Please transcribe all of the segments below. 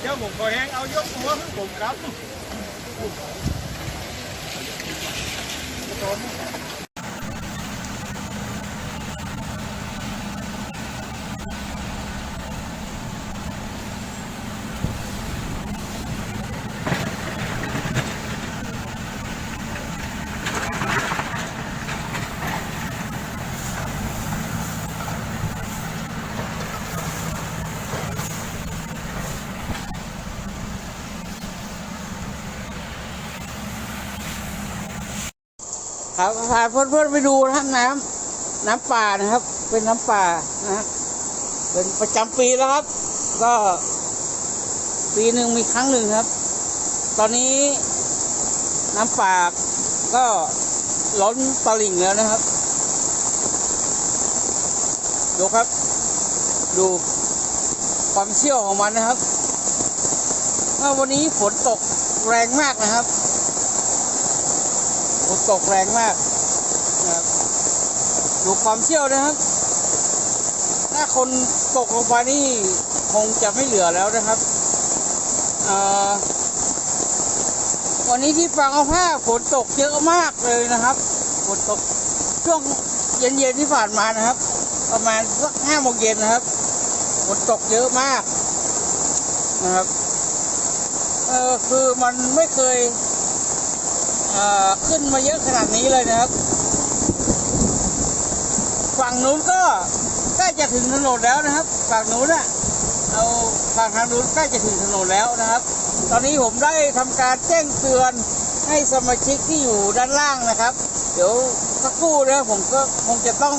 เจ้าหมุนคอยแห้งเอายกหัวขึ้ผมครับ ครับพาเพื่อนๆไปดูนะครับน้ำน้ำป่านะครับ เป็นน้ำป่านะเป็นประจำปีแล้วครับ ก็ปีหนึ่งมีครั้งหนึ่งครับ ตอนนี้น้ำป่าก็ล้นตลิ่งแล้วนะครับ ดูครับ ดูความเชี่ยวของมันนะครับว่าวันนี้ฝนตกแรงมากนะครับ ฝนตกแรงมากนะครับดูความเชี่ยวนะครับ ถ้าคนตกลงไปนี่คงจะไม่เหลือแล้วนะครับวันนี้ที่ฟังเอาผ้าฝนตกเยอะมากเลยนะครับฝนตกช่วงเย็นๆที่ผ่านมานะครับ ประมาณสักห้าโมงเย็นนะครับฝนตกเยอะมากนะครับเออคือมันไม่เคย ขึ้นมาเยอะขนาดนี้เลยนะครับ ฝั่งนู้นก็ใกล้จะถึงถนนแล้วนะครับ ฝั่งนู้นอะเอาฝั่งทางนู้นใกล้จะถึงถนนแล้วนะครับ ตอนนี้ผมได้ทำการแจ้งเตือนให้สมาชิกที่อยู่ด้านล่างนะครับ เดี๋ยวสักครู่นะผมก็คงจะต้อง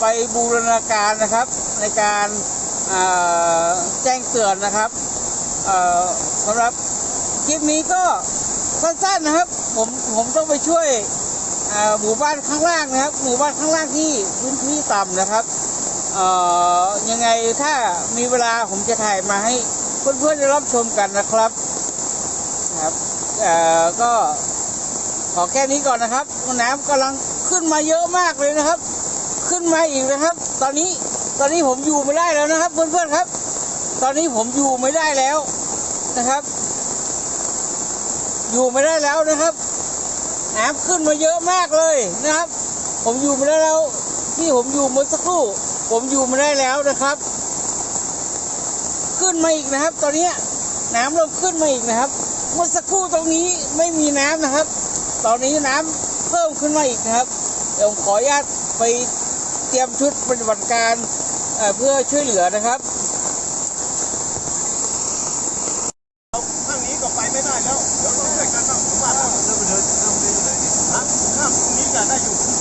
ไปบูรณาการนะครับ ในการแจ้งเตือนนะครับสำหรับคลิปนี้ก็สั้นๆนะครับ ผมผมต้องไปช่วยหมู่บ้านข้างล่างนะครับหมู่บ้านข้างล่างที่พื้นที่ต่ำนะครับเอ่อยังไงถ้ามีเวลาผมจะถ่ายมาให้เพื่อนๆได้รับชมกันนะครับครับก็ขอแค่นี้ก่อนนะครับน้ำกำลังขึ้นมาเยอะมากเลยนะครับ ขึ้นมาอีกนะครับ ตอนนี้ตอนนี้ผมอยู่ไม่ได้แล้วนะครับ เพื่อนๆครับ ตอนนี้ผมอยู่ไม่ได้แล้วนะครับ อยู่ไม่ได้แล้วนะครับน้ำขึ้นมาเยอะมากเลยนะครับ ผมอยู่ไม่ได้แล้ว ที่ผมอยู่เมื่อสักครู่ ผมอยู่ไม่ได้แล้วนะครับ ขึ้นมาอีกนะครับ ตอนนี้น้ำเริ่มขึ้นมาอีกนะครับ เมื่อสักครู่ตรงนี้ไม่มีน้ำนะครับ ตอนนี้น้ำเพิ่มขึ้นมาอีกนะครับ เดี๋ยวผมขออนุญาตไปเตรียมชุดปฏิบัติการเอ่อเพื่อช่วยเหลือนะครับ ข้างนี้ก็ไปไม่ ได้แ